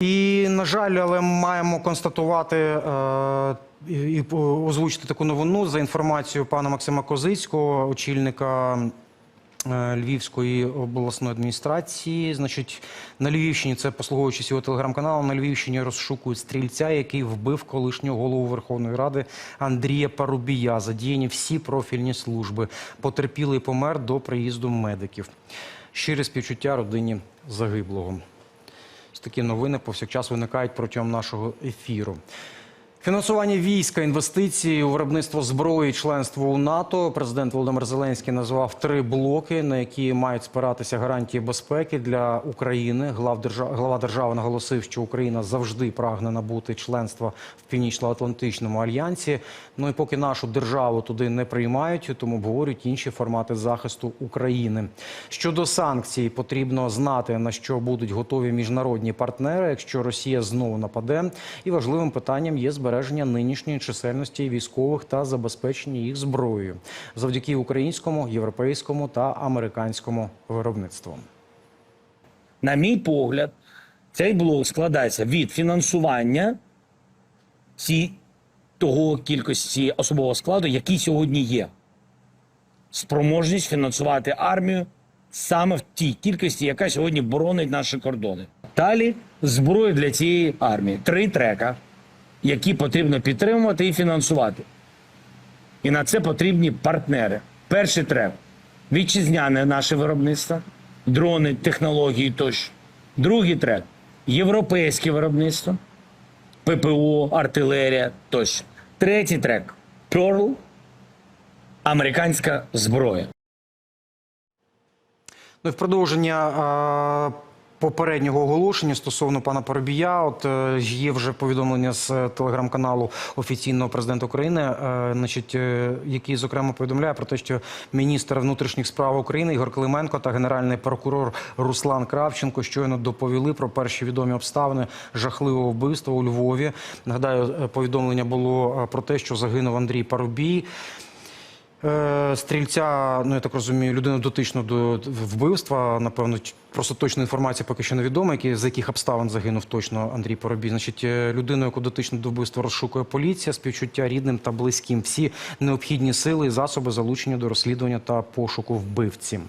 І на жаль, але маємо констатувати е, і озвучити таку новину за інформацією пана Максима Козицького, очільника. е, Львівської обласної адміністрації, значить, на Львівщині, це послуговуючись його телеграм-каналом, на Львівщині розшукують стрільця, який вбив колишнього голову Верховної Ради Андрія Парубія. Задіяні всі профільні служби. Потерпілий помер до приїзду медиків. Щире співчуття родині загиблого. Такі новини повсякчас виникають протягом нашого ефіру. Фінансування війська, інвестиції у виробництво зброї, членство у НАТО. Президент Володимир Зеленський назвав три блоки, на які мають спиратися гарантії безпеки для України. Глава держави наголосив, що Україна завжди прагне набути членства в Північно-Атлантичному альянсі. Ну і поки нашу державу туди не приймають, тому обговорюють інші формати захисту України. Щодо санкцій, потрібно знати на що будуть готові міжнародні партнери, якщо Росія знову нападе. І важливим питанням є збереження нинішньої чисельності військових та забезпечення їх зброєю завдяки українському, європейському та американському виробництву. На мій погляд, цей блок складається від фінансування ці, того кількості особового складу, який сьогодні є. Спроможність фінансувати армію саме в тій кількості, яка сьогодні боронить наші кордони. Далі зброю для цієї армії. Три трека, які потрібно підтримувати і фінансувати. І на це потрібні партнери. Перший трек вітчизняне наше виробництво, дрони, технології тощо. Другий трек європейське виробництво, ППО, артилерія тощо. Третій трек Pearl, американська зброя. Ну в продовження е, попереднього оголошення стосовно пана Парубія, от е, є вже повідомлення з е, телеграм-каналу офіційного президента України, е, значить, який зокрема повідомляє про те, що міністр внутрішніх справ України Ігор Клименко та генеральний прокурор Руслан Кравченко щойно доповіли про перші відомі обставини жахливого вбивства у Львові. Нагадаю, повідомлення було про те, що загинув Андрій Парубій. Е, Стрільця, ну я так розумію, людину дотично до вбивства. Напевно, просто точна інформація поки що невідома, які з яких обставин загинув точно Андрій Поробій. Значить, е, людину, яку дотично до вбивства розшукує поліція, співчуття рідним та близьким. Всі необхідні сили і засоби залучені до розслідування та пошуку вбивці.